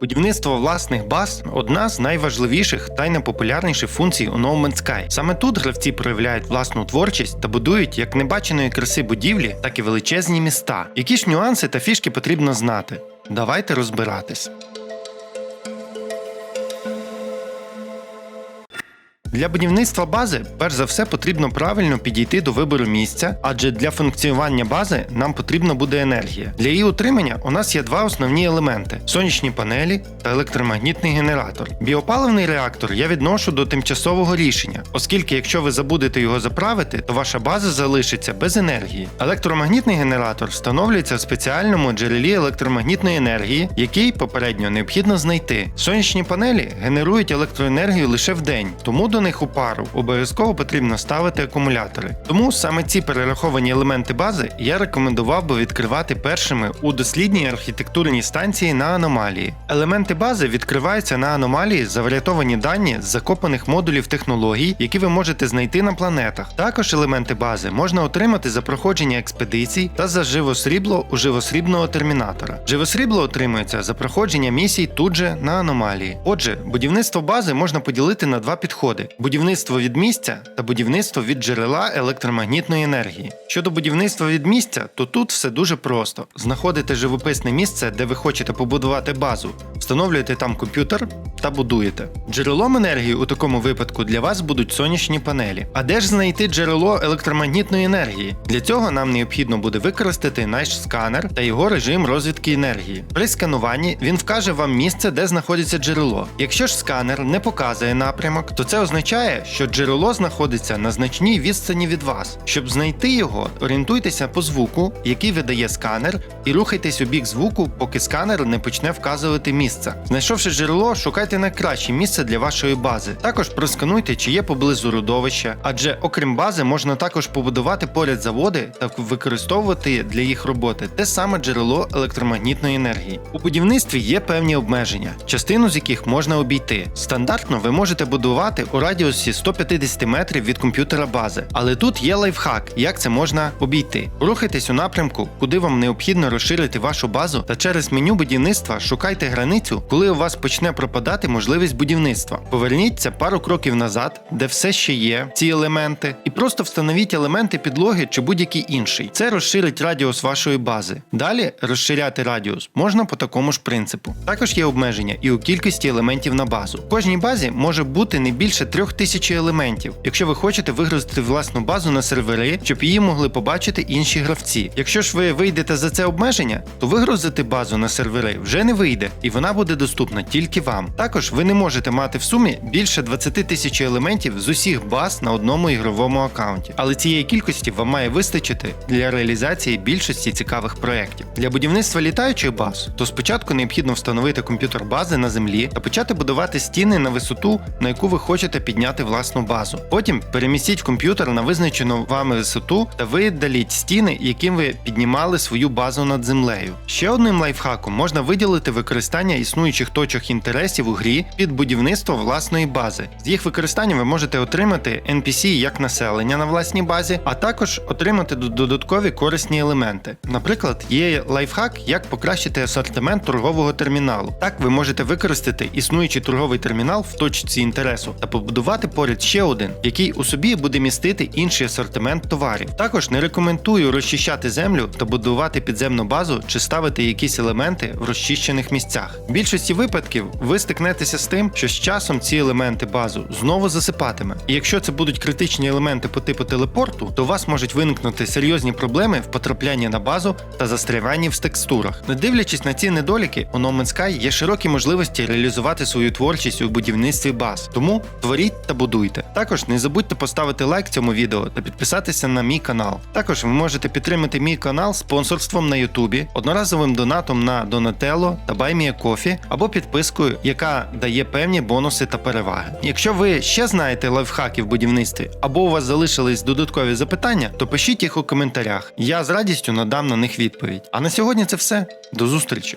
Будівництво власних баз одна з найважливіших та й найпопулярніших функцій у No Man's Sky. Саме тут гравці проявляють власну творчість та будують як небаченої краси будівлі, так і величезні міста. Які ж нюанси та фішки потрібно знати? Давайте розбиратись. Для будівництва бази, перш за все, потрібно правильно підійти до вибору місця, адже для функціонування бази нам потрібна буде енергія. Для її утримання у нас є два основні елементи: сонячні панелі та електромагнітний генератор. Біопаливний реактор я відношу до тимчасового рішення, оскільки якщо ви забудете його заправити, то ваша база залишиться без енергії. Електромагнітний генератор встановлюється в спеціальному джерелі електромагнітної енергії, який попередньо необхідно знайти. Сонячні панелі генерують електроенергію лише в день, тому до них у пару обов'язково потрібно ставити акумулятори. Тому саме ці перераховані елементи бази я рекомендував би відкривати першими у дослідній архітектурній станції на аномалії. Елементи бази відкриваються на аномалії за врятовані дані з закопаних модулів технологій, які ви можете знайти на планетах. Також елементи бази можна отримати за проходження експедицій та за живосрібло у живосрібного термінатора. Живосрібло отримується за проходження місій тут же на аномалії. Отже, будівництво бази можна поділити на два підходи: будівництво від місця та будівництво від джерела електромагнітної енергії. Щодо будівництва від місця, то тут все дуже просто: знаходите живописне місце, де ви хочете побудувати базу, встановлюєте там комп'ютер та будуєте. Джерелом енергії у такому випадку для вас будуть сонячні панелі. А де ж знайти джерело електромагнітної енергії? Для цього нам необхідно буде використати наш сканер та його режим розвідки енергії. При скануванні він вкаже вам місце, де знаходиться джерело. Якщо ж сканер не показує напрямок, то це означає, що джерело знаходиться на значній відстані від вас. Щоб знайти його, орієнтуйтеся по звуку, який видає сканер, і рухайтесь у бік звуку, поки сканер не почне вказувати місце. Знайшовши джерело, шукайте найкраще місце для вашої бази. Також проскануйте, чи є поблизу родовища, адже окрім бази можна також побудувати поряд заводи та використовувати для їх роботи те саме джерело електромагнітної енергії. У будівництві є певні обмеження, частину з яких можна обійти. Стандартно ви можете будувати у радіусі 150 метрів від комп'ютера бази, але тут є лайфхак, як це можна обійти. Рухайтесь у напрямку, куди вам необхідно розширити вашу базу, та через меню будівництва шукайте границю, коли у вас почне пропадати можливість будівництва. Поверніться пару кроків назад, де все ще є ці елементи, і просто встановіть елементи підлоги чи будь-який інший. Це розширить радіус вашої бази. Далі розширяти радіус можна по такому ж принципу. Також є обмеження і у кількості елементів на базу. В кожній базі може бути не більше 3000 елементів, якщо ви хочете вигрузити власну базу на сервери, щоб її могли побачити інші гравці. Якщо ж ви вийдете за це обмеження, то вигрузити базу на сервери вже не вийде, і вона буде доступна тільки вам. Також ви не можете мати в сумі більше 20 тисяч елементів з усіх баз на одному ігровому аккаунті. Але цієї кількості вам має вистачити для реалізації більшості цікавих проєктів. Для будівництва літаючих баз, то спочатку необхідно встановити комп'ютер бази на землі та почати будувати стіни на висоту, на яку ви хочете підняти власну базу. Потім перемістіть комп'ютер на визначену вами висоту та видаліть стіни, яким ви піднімали свою базу над землею. Ще одним лайфхаком можна виділити використання існуючих точок інтересів у грі під будівництво власної бази. З їх використанням ви можете отримати NPC як населення на власній базі, а також отримати додаткові корисні елементи. Наприклад, є лайфхак, як покращити асортимент торгового терміналу. Так ви можете використати існуючий торговий термінал в точці інтересу та побудувати поряд ще один, який у собі буде містити інший асортимент товарів. Також не рекомендую розчищати землю та будувати підземну базу чи ставити якісь елементи в розчищених місцях. В більшості випадків ви стикнетеся з тим, що з часом ці елементи базу знову засипатиме. І якщо це будуть критичні елементи по типу телепорту, то у вас можуть виникнути серйозні проблеми в потраплянні на базу та застряванні в текстурах. Не дивлячись на ці недоліки, у No Man's Sky є широкі можливості реалізувати свою творчість у будівництві баз. Тому творіть та будуйте. Також не забудьте поставити лайк цьому відео та підписатися на мій канал. Також ви можете підтримати мій канал спонсорством на Ютубі, одноразовим донатом на Donatello та BuyMeACoffee або підпискою, яка дає певні бонуси та переваги. Якщо ви ще знаєте лайфхаки в будівництві або у вас залишились додаткові запитання, то пишіть їх у коментарях. Я з радістю надам на них відповідь. А на сьогодні це все. До зустрічі!